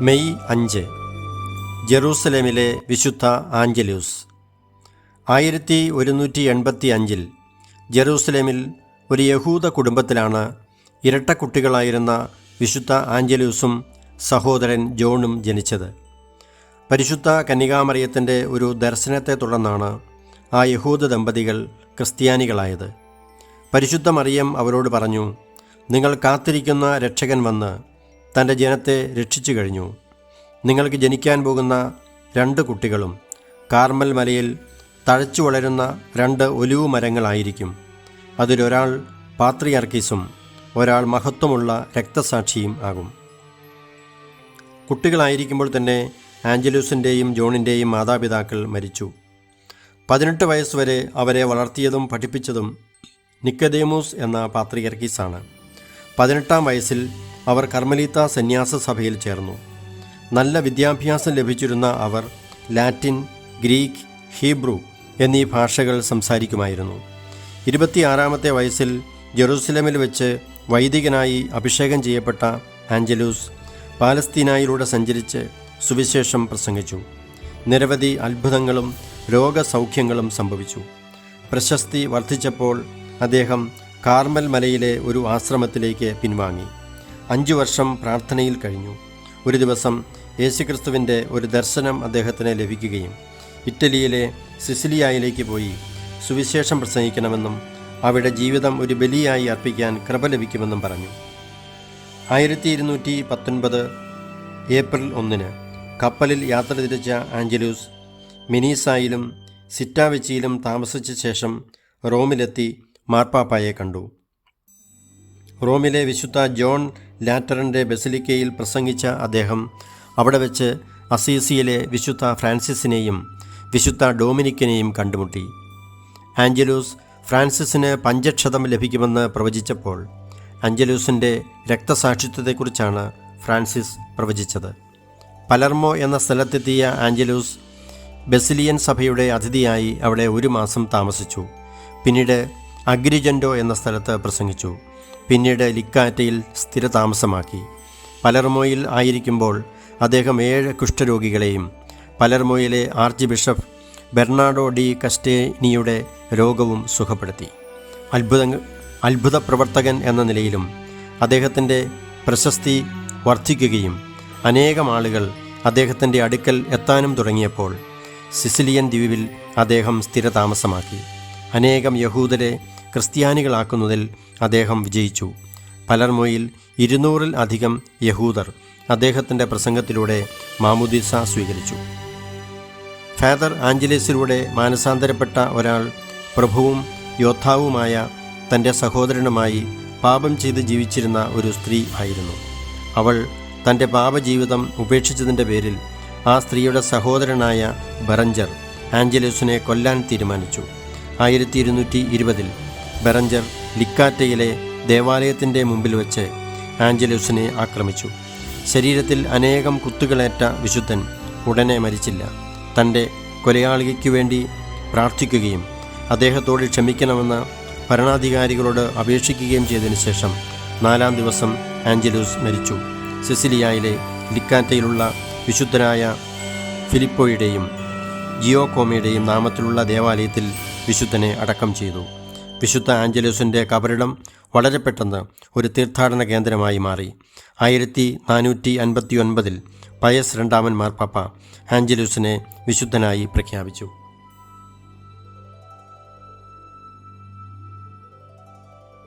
May അഞ്ച്. ജെറൂസലേമിലെ വിശുദ്ധ ആഞ്ചലൂസ്. ആയിരത്തി ഒരുന്നൂറ്റി എൺപത്തി അഞ്ചിൽ ജെറൂസലേമിൽ ഒരു യഹൂദ കുടുംബത്തിലാണ് ഇരട്ടക്കുട്ടികളായിരുന്ന വിശുദ്ധ ആഞ്ചലൂസും സഹോദരൻ ജോണും ജനിച്ചത്. പരിശുദ്ധ കന്യകാമറിയത്തിന്റെ ഒരു ദർശനത്തെ തുടർന്നാണ് ആ യഹൂദ ദമ്പതികൾ ക്രിസ്ത്യാനികളായത്. പരിശുദ്ധ മറിയം അവരോട് പറഞ്ഞു നിങ്ങൾ കാത്തിരിക്കുന്ന രക്ഷകൻ വന്ന് തന്റെ ജനത്തെ രക്ഷിച്ചു കഴിഞ്ഞു. നിങ്ങൾക്ക് ജനിക്കാൻ പോകുന്ന രണ്ട് കുട്ടികളും കാർമൽ മലയിൽ തഴച്ചു വളരുന്ന രണ്ട് ഒലിവ് മരങ്ങളായിരിക്കും. അതിലൊരാൾ പാത്രിയർക്കീസും ഒരാൾ മഹത്വമുള്ള രക്തസാക്ഷിയും ആകും. കുട്ടികളായിരിക്കുമ്പോൾ തന്നെ ആഞ്ചലൂസിന്റെയും ജോണിന്റെയും മാതാപിതാക്കൾ മരിച്ചു. പതിനെട്ട് വയസ്സ് വരെ അവരെ വളർത്തിയതും പഠിപ്പിച്ചതും നിക്കദേമോസ് എന്ന പാത്രിയർക്കീസാണ്. പതിനെട്ടാം വയസ്സിൽ അവർ കർമ്മലീത്ത സന്യാസ സഭയിൽ ചേർന്നു. നല്ല വിദ്യാഭ്യാസം ലഭിച്ചിരുന്ന അവർ ലാറ്റിൻ ഗ്രീക്ക് ഹീബ്രു എന്നീ ഭാഷകൾ സംസാരിക്കുമായിരുന്നു. ഇരുപത്തിയാറാമത്തെ വയസ്സിൽ ജെറൂസലമിൽ വെച്ച് വൈദികനായി അഭിഷേകം ചെയ്യപ്പെട്ട ആഞ്ചലൂസ് പാലസ്തീനായിലൂടെ സഞ്ചരിച്ച് സുവിശേഷം പ്രസംഗിച്ചു. നിരവധി അത്ഭുതങ്ങളും രോഗസൗഖ്യങ്ങളും സംഭവിച്ചു. പ്രശസ്തി വർദ്ധിച്ചപ്പോൾ അദ്ദേഹം കാർമൽ മലയിലെ ഒരു ആശ്രമത്തിലേക്ക് പിൻവാങ്ങി. അഞ്ചു വർഷം പ്രാർത്ഥനയിൽ കഴിഞ്ഞു. ഒരു ദിവസം യേശുക്രിസ്തുവിന്റെ ഒരു ദർശനം അദ്ദേഹത്തിന് ലഭിക്കുകയും ഇറ്റലിയിലെ സിസിലിയായിലേക്ക് പോയി സുവിശേഷം പ്രസംഗിക്കണമെന്നും അവിടെ ജീവിതം ഒരു ബലിയായി അർപ്പിക്കാൻ കൃപ ലഭിക്കുമെന്നും പറഞ്ഞു. ആയിരത്തി ഇരുന്നൂറ്റി പത്തൊൻപത് ഏപ്രിൽ ഒന്നിന് കപ്പലിൽ യാത്ര തിരിച്ച ആഞ്ചലൂസ് മിനീസായിലും സിറ്റാവെച്ചിയിലും താമസിച്ച ശേഷം റോമിലെത്തി മാർപ്പാപ്പായെ കണ്ടു. റോമിലെ വിശുദ്ധ ജോൺ ലാറ്ററിന്റെ ബസിലിക്കയിൽ പ്രസംഗിച്ച അദ്ദേഹം അവിടെ വെച്ച് അസീസിയിലെ വിശുദ്ധ ഫ്രാൻസിസിനെയും വിശുദ്ധ ഡോമിനിക്കിനെയും കണ്ടുമുട്ടി. ആഞ്ചലൂസ് ഫ്രാൻസിസിന് പഞ്ചക്ഷതം ലഭിക്കുമെന്ന് പ്രവചിച്ചപ്പോൾ ആഞ്ചലൂസിന്റെ രക്തസാക്ഷിത്വത്തെക്കുറിച്ചാണ് ഫ്രാൻസിസ് പ്രവചിച്ചത്. പലർമോ എന്ന സ്ഥലത്തെത്തിയ ആഞ്ചലൂസ് ബസിലിയൻ സഭയുടെ അതിഥിയായി അവിടെ ഒരു മാസം താമസിച്ചു. പിന്നീട് അഗ്രിജൻഡോ എന്ന സ്ഥലത്ത് പ്രസംഗിച്ചു. പിന്നീട് ലിക്കാറ്റയിൽ സ്ഥിരതാമസമാക്കി. പലർമോയിൽ ആയിരിക്കുമ്പോൾ അദ്ദേഹം ഏഴ് കുഷ്ഠരോഗികളെയും പലർമോയിലെ ആർച്ച് ബിഷപ്പ് ബെർണാഡോ ഡി കസ്റ്റേനിയുടെ രോഗവും സുഖപ്പെടുത്തി. അത്ഭുത അത്ഭുത പ്രവർത്തകൻ എന്ന നിലയിലും അദ്ദേഹത്തിന്റെ പ്രശസ്തി വർദ്ധിക്കുകയും അനേകം ആളുകൾ അദ്ദേഹത്തിന്റെ അടുക്കൽ എത്താനും തുടങ്ങിയപ്പോൾ സിസിലിയൻ ദ്വീപിൽ അദ്ദേഹം സ്ഥിരതാമസമാക്കി. അനേകം യഹൂദരെ ക്രിസ്ത്യാനികളാക്കുന്നതിൽ അദ്ദേഹം വിജയിച്ചു. പലർമോയിൽ ഇരുന്നൂറിൽ അധികം യഹൂദർ അദ്ദേഹത്തിന്റെ പ്രസംഗത്തിലൂടെ മാമുദീസ സ്വീകരിച്ചു. ഫാദർ ആഞ്ചലേസിലൂടെ മാനസാന്തരപ്പെട്ട ഒരാൾ പ്രഭുവും യോദ്ധാവുമായ തന്റെ സഹോദരനുമായി പാപം ചെയ്ത് ജീവിച്ചിരുന്ന ഒരു സ്ത്രീ ആയിരുന്നു. അവൾ തന്റെ പാപജീവിതം ഉപേക്ഷിച്ചതിന്റെ പേരിൽ ആ സ്ത്രീയുടെ സഹോദരനായ ബറഞ്ചർ ആഞ്ചലൂസിനെ കൊല്ലാൻ തീരുമാനിച്ചു. ആയിരത്തി ഇരുന്നൂറ്റി ഇരുപതിൽ ബറഞ്ചർ ലിക്കാറ്റയിലെ ദേവാലയത്തിന്റെ മുമ്പിൽ വെച്ച് ആഞ്ചലൂസിനെ ആക്രമിച്ചു. ശരീരത്തിൽ അനേകം കുത്തുകളേറ്റ വിശുദ്ധൻ ഉടനെ മരിച്ചില്ല. തന്റെ കൊലയാളികയ്ക്കു വേണ്ടി പ്രാർത്ഥിക്കുകയും അദ്ദേഹത്തോട് ക്ഷമിക്കണമെന്ന് ഭരണാധികാരികളോട് അപേക്ഷിക്കുകയും ചെയ്തതിനു ശേഷം നാലാം ദിവസം ആഞ്ചലൂസ് മരിച്ചു. സിസിലിയയിലെ ലിക്കാറ്റയിലുള്ള വിശുദ്ധനായ ഫിലിപ്പോയുടെയും ജിയോകോമയുടെയും നാമത്തിലുള്ള ദേവാലയത്തിൽ വിശുദ്ധനെ അടക്കം ചെയ്തു. വിശുദ്ധ ആഞ്ചലൂസിന്റെ കബറിടം വളരെ പെട്ടെന്ന് ഒരു തീർത്ഥാടന കേന്ദ്രമായി മാറി. ആയിരത്തി നാനൂറ്റി അൻപത്തി ഒൻപതിൽ പയസ് രണ്ടാമൻ മാർപ്പാപ്പ ആഞ്ചലൂസിനെ വിശുദ്ധനായി പ്രഖ്യാപിച്ചു.